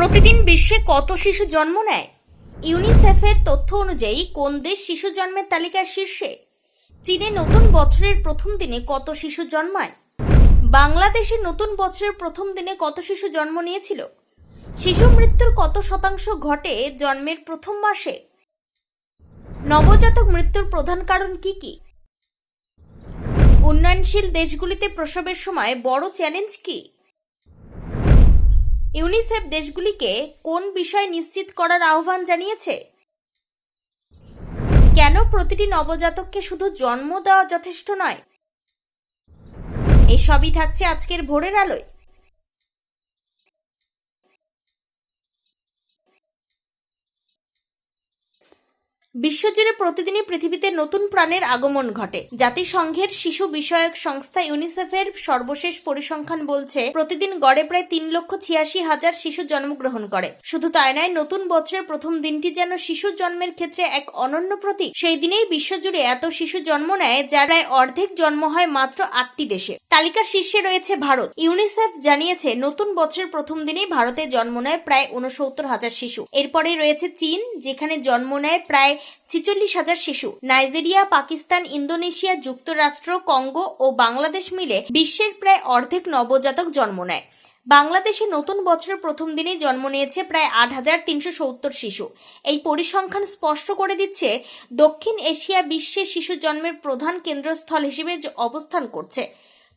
প্রতিদিন বিশ্বে কত শিশু জন্ম নেয়? ইউনিসেফের তথ্য অনুযায়ী, কোন দেশ শিশু জন্মের তালিকার শীর্ষে? চীনে নতুন বছরের প্রথম দিনে কত শিশু জন্মায়? বাংলাদেশে নতুন বছরের প্রথম দিনে কত শিশু জন্ম নিয়েছিল? শিশু মৃত্যুর কত শতাংশ ঘটে জন্মের প্রথম মাসে? নবজাতক মৃত্যুর প্রধান কারণ কি কি? উন্নয়নশীল দেশগুলিতে প্রসবের সময় বড় চ্যালেঞ্জ কি? ইউনিসেফ দেশগুলিকে কোন বিষয় নিশ্চিত করার আহ্বান জানিয়েছে? কেন প্রতিটি নবজাতককে শুধু জন্ম দেওয়া যথেষ্ট নয়? এসবই থাকছে আজকের ভোরের আলোয়। বিশ্বজুড়ে প্রতিদিনই পৃথিবীতে নতুন প্রাণের আগমন ঘটে। জাতিসংঘের শিশু বিষয়ক সংস্থা ইউনিসেফের সর্বশেষ পরিসংখ্যান বলছে, প্রতিদিন গড়ে প্রায় তিন লক্ষ ছিয়াশি হাজার শিশু জন্মগ্রহণ করে। শুধু তাই নয়, নতুন বছরের প্রথম দিনটি যেন শিশু জন্মের ক্ষেত্রে এক অনন্য প্রতীক। সেই দিনেই বিশ্বজুড়ে এত শিশু জন্ম নেয়, যার প্রায় অর্ধেক জন্ম হয় মাত্র আটটি দেশে। তালিকার শীর্ষে রয়েছে ভারত। ইউনিসেফ জানিয়েছে, নতুন বছরের প্রথম দিনেই ভারতে জন্ম নেয় প্রায় উনসত্তর হাজার শিশু। এরপরে রয়েছে চীন, যেখানে জন্ম নেয় প্রায় ছিচল্লিশ হাজার শিশু। নাইজেরিয়া, পাকিস্তান, ইন্দোনেশিয়া, যুক্তরাষ্ট্র, কঙ্গো ও বাংলাদেশ মিলে বিশ্বের প্রায় অর্ধেক নবজাতক জন্ম নেয়। বাংলাদেশে নতুন বছরের প্রথম দিনেই জন্ম নিয়েছে প্রায় আট হাজার তিনশো সত্তর শিশু। এই পরিসংখ্যান স্পষ্ট করে দিচ্ছে, দক্ষিণ এশিয়া বিশ্বে শিশু জন্মের প্রধান কেন্দ্রস্থল হিসেবে অবস্থান করছে।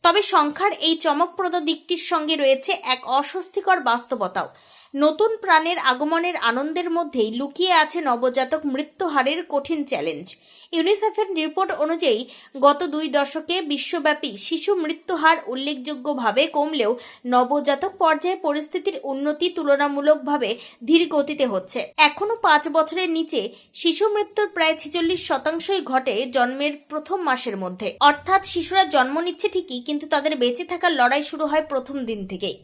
তবে সংখ্যার এই চমকপ্রদ দিকটির সঙ্গে রয়েছে এক অস্বস্তিকর বাস্তবতাও। নতুন প্রাণের আগমনের আনন্দের মধ্যেই লুকিয়ে আছে নবজাতক মৃত্যুহারের কঠিন চ্যালেঞ্জ। ইউনিসেফের রিপোর্ট অনুযায়ী, গত দুই দশকে বিশ্বব্যাপী শিশু মৃত্যুহার উল্লেখযোগ্যভাবে কমলেও নবজাতক পর্যায়ে পরিস্থিতির উন্নতি তুলনামূলকভাবে ধীর গতিতে হচ্ছে। এখনও পাঁচ বছরের নিচে শিশু মৃত্যুর প্রায় ছিচল্লিশ শতাংশই ঘটে জন্মের প্রথম মাসের মধ্যে। অর্থাৎ শিশুরা জন্ম নিচ্ছে ঠিকই, কিন্তু তাদের বেঁচে থাকার লড়াই শুরু হয় প্রথম দিন থেকেই।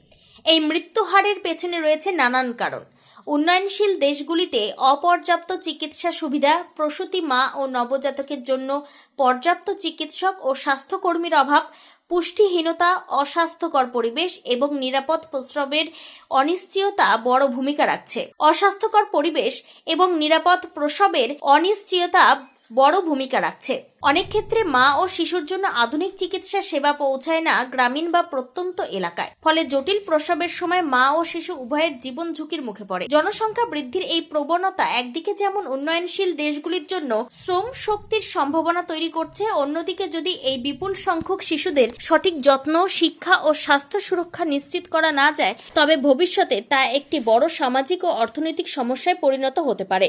এই মৃত্যুহারের পেছনে রয়েছে নানান কারণ। উন্নয়নশীল দেশগুলিতে অপর্যাপ্ত চিকিৎসা সুবিধা, প্রসূতি মা ও নবজাতকের জন্য পর্যাপ্ত চিকিৎসক ও স্বাস্থ্যকর্মীর অভাব, পুষ্টিহীনতা, অস্বাস্থ্যকর পরিবেশ এবং নিরাপদ প্রস্রাবের অনিশ্চয়তা বড় ভূমিকা রাখছে। অস্বাস্থ্যকর পরিবেশ এবং নিরাপদ প্রসবের অনিশ্চয়তা বড় ভূমিকা রাখছে। অনেক ক্ষেত্রে মা ও শিশুর জন্য আধুনিক চিকিৎসা সেবা পৌঁছায় না গ্রামীণ বা প্রত্যন্ত এলাকায়। ফলে জটিল প্রসবের সময় মা ও শিশু উভয়ের জীবন ঝুঁকির মুখে পড়ে। জনসংখ্যা বৃদ্ধির এই প্রবণতা একদিকে যেমন উন্নয়নশীল দেশগুলির জন্য শ্রম শক্তির সম্ভাবনা তৈরি করছে, অন্যদিকে যদি এই বিপুল সংখ্যক শিশুদের সঠিক যত্ন, শিক্ষা ও স্বাস্থ্য সুরক্ষা নিশ্চিত করা না যায়, তবে ভবিষ্যতে তা একটি বড় সামাজিক ও অর্থনৈতিক সমস্যায় পরিণত হতে পারে।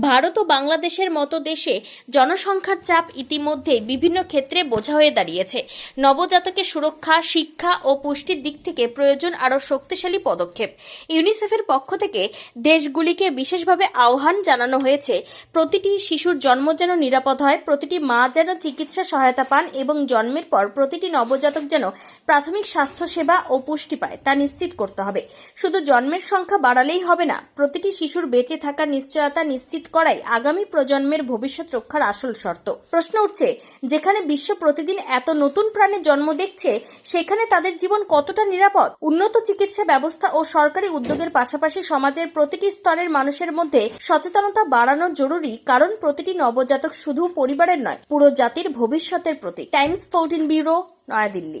ভারত ও বাংলাদেশের মতো দেশে জনসংখ্যার চাপ ইতিমধ্যে বিভিন্ন ক্ষেত্রে বোঝা হয়ে দাঁড়িয়েছে। নবজাতকের সুরক্ষা, শিক্ষা ও পুষ্টির দিক থেকে প্রয়োজন আরও শক্তিশালী পদক্ষেপ। ইউনিসেফের পক্ষ থেকে দেশগুলিকে বিশেষভাবে আহ্বান জানানো হয়েছে, প্রতিটি শিশুর জন্ম যেন নিরাপদ হয়, প্রতিটি মা যেন চিকিৎসা সহায়তা পান এবং জন্মের পর প্রতিটি নবজাতক যেন প্রাথমিক স্বাস্থ্যসেবা ও পুষ্টি পায়, তা নিশ্চিত করতে হবে। শুধু জন্মের সংখ্যা বাড়ালেই হবে না, প্রতিটি শিশুর বেঁচে থাকার নিশ্চয়তা নিশ্চিত করাই আগামী প্রজন্মের ভবিষ্যৎ রক্ষার আসল শর্ত। প্রশ্ন উঠছে, যেখানে বিশ্ব প্রতিদিন এত নতুন প্রাণের জন্ম দেখছে, সেখানে তাদের জীবন কতটা নিরাপদ? উন্নত চিকিৎসা ব্যবস্থা ও সরকারি উদ্যোগের পাশাপাশি সমাজের প্রতিটি স্তরের মানুষের মধ্যে সচেতনতা বাড়ানো জরুরি, কারণ প্রতিটি নবজাতক শুধু পরিবারের নয়, পুরো জাতির ভবিষ্যতের প্রতীক। Times fourteen bureau, Naya Dilli.